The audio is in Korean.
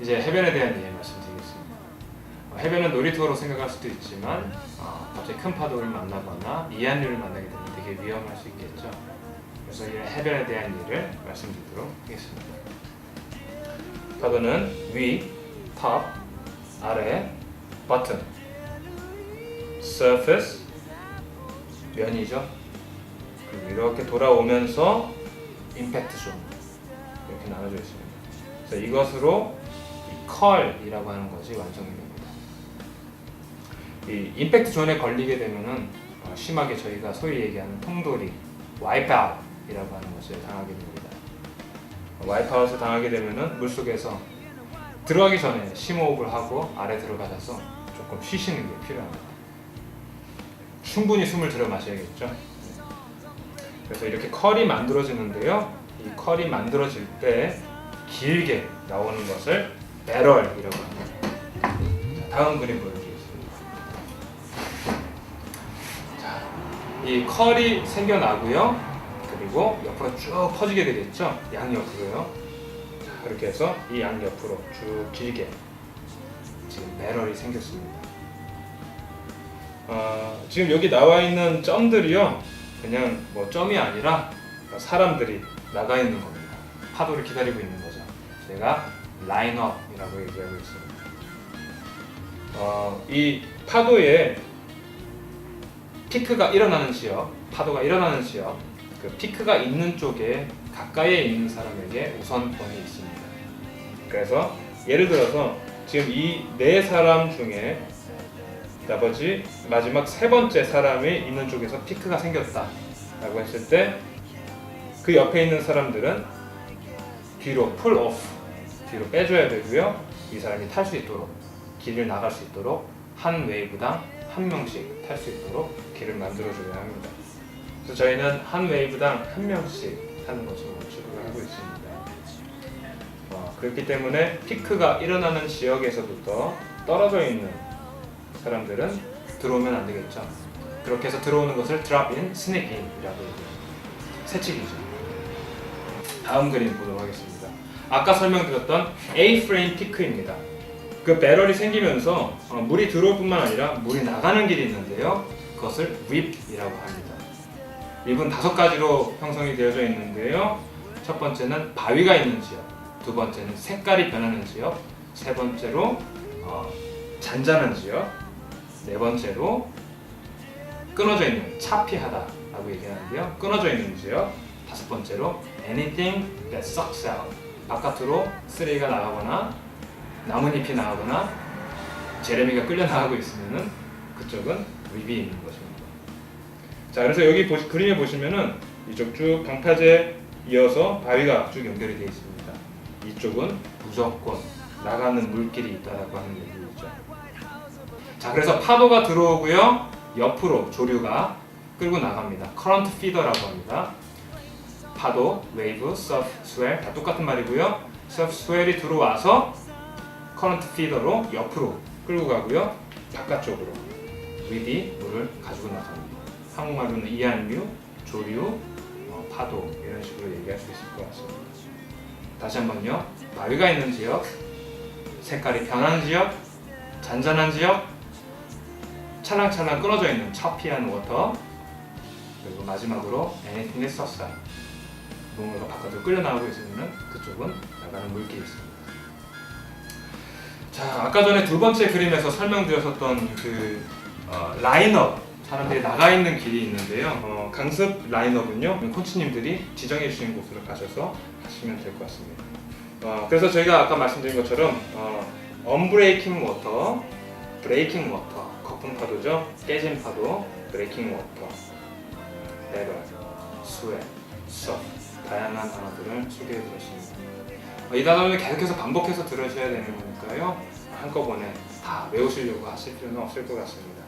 이제 해변에 대한 이해 말씀드리겠습니다. 어, 해변은 놀이터로 생각할 수도 있지만 어, 갑자기 큰 파도를 만나거나 이한류를 만나게 되면 되게 위험할 수 있겠죠. 그래서 이 해변에 대한 이해를 말씀드리도록 하겠습니다. 파도는 위, top, 아래, bottom, surface, 면이죠. 이렇게 돌아오면서 임팩트 존 이렇게 나눠져 있습니다. 그래서 이것으로 이 컬이라고 하는 것이 완성이 됩니다. 이 임팩트 존에 걸리게 되면은 어, 심하게 저희가 소위 얘기하는 통돌이 와이프아웃이라고 하는 것을 당하게 됩니다. 와이프아웃을 당하게 되면은 물 속에서 들어가기 전에 심호흡을 하고 아래 들어가셔서 조금 쉬시는 게 필요합니다. 충분히 숨을 들여 마셔야겠죠. 네. 그래서 이렇게 컬이 만들어지는데요. 이 컬이 만들어질 때 길게 나오는 것을 배럴이라고 합니다. 자, 다음 그림 보여드리겠습니다. 자, 이 컬이 생겨나고요. 그리고 옆으로 쭉 퍼지게 되겠죠. 양옆으로요. 자, 이렇게 해서 이 양옆으로 쭉 길게 지금 배럴이 생겼습니다. 어, 지금 여기 나와 있는 점들이요. 그냥 뭐 점이 아니라 사람들이 나가 있는 겁니다. 파도를 기다리고 있는 거죠. 제가 라인업이라고 얘기하고 있습니다. 어, 이 파도에 피크가 일어나는 지역, 파도가 일어나는 지역, 그 피크가 있는 쪽에 가까이에 있는 사람에게 우선권이 있습니다. 그래서 예를 들어서 지금 이 네 사람 중에 나머지 마지막 세 번째 사람이 있는 쪽에서 피크가 생겼다라고 했을 때 그 옆에 있는 사람들은 뒤로 풀 오프 뒤로 빼줘야 되고요. 이 사람이 탈 수 있도록 길을 나갈 수 있도록 한 웨이브당 한 명씩 탈 수 있도록 길을 만들어줘야 합니다. 그래서 저희는 한 웨이브당 한 명씩 타는 것으로 추구를 하고 있습니다. 어, 그렇기 때문에 피크가 일어나는 지역에서부터 떨어져 있는 사람들은 들어오면 안 되겠죠. 그렇게 해서 들어오는 것을 sneak in이라고 얘기합니다. 새치기죠. 다음 그림 보도록 하겠습니다. 아까 설명드렸던 A-frame 피크입니다. 그 배럴이 생기면서 어, 물이 들어올 뿐만 아니라 물이 나가는 길이 있는데요. 그것을 립이라고 합니다. 립은 다섯 가지로 형성이 되어져 있는데요. 첫 번째는 바위가 있는 지역, 두 번째는 색깔이 변하는 지역, 세 번째로 어, 잔잔한 지역, 네 번째로 끊어져 있는 차피하다라고 얘기하는데요. 끊어져 있는 지역. 다섯 번째로 anything that sucks out 바깥으로 쓰레기가 나가거나 나뭇잎이 나가거나 제레미가 끌려 나가고 있으면은 그쪽은 립이 있는 것입니다. 자, 그래서 여기 보시, 그림에 보시면은 이쪽 쭉 방파제 이어서 바위가 쭉 연결이 되어 있습니다. 이쪽은 무조건 나가는 물길이 있다라고 하는 얘기죠. 자, 그래서 파도가 들어오고요. 옆으로 조류가 끌고 나갑니다. 커런트 피더라고 합니다. 파도, 웨이브, 서프, 스웰 다 똑같은 말이고요. 서프, 스웰이 들어와서 커런트 피더로 옆으로 끌고 가고요. 바깥쪽으로 윗이 물을 가지고 나갑니다. 한국말로는 이한류, 조류, 어, 파도 이런 식으로 얘기할 수 있을 것 같습니다. 다시 한번요. 바위가 있는 지역, 색깔이 변하는 지역, 잔잔한 지역, 찰랑찰랑 끊어져 있는 차피한 워터, 그리고 마지막으로 anything that sucks 뭔가가 바깥으로 끌려 나오고 있으면 그쪽은 나가는 물길이 있습니다. 자, 아까 전에 두 번째 그림에서 설명드렸었던 그 어, 라인업 사람들이 나가 있는 길이 있는데요. 어, 강습 라인업은요, 코치님들이 지정해 주신 곳으로 가셔서 하시면 될 것 같습니다. 어, 그래서 저희가 아까 말씀드린 것처럼 어, 언브레이킹 워터, 브레이킹 워터, 거품 파도죠, 깨진 파도, 브레이킹 워터, 레벨, 스웨, 서 다양한 단어들을 소개해 드렸습니다. 어, 이 단어는 계속해서 반복해서 들으셔야 되는 거니까요. 한꺼번에 다 외우시려고 하실 필요는 없을 것 같습니다.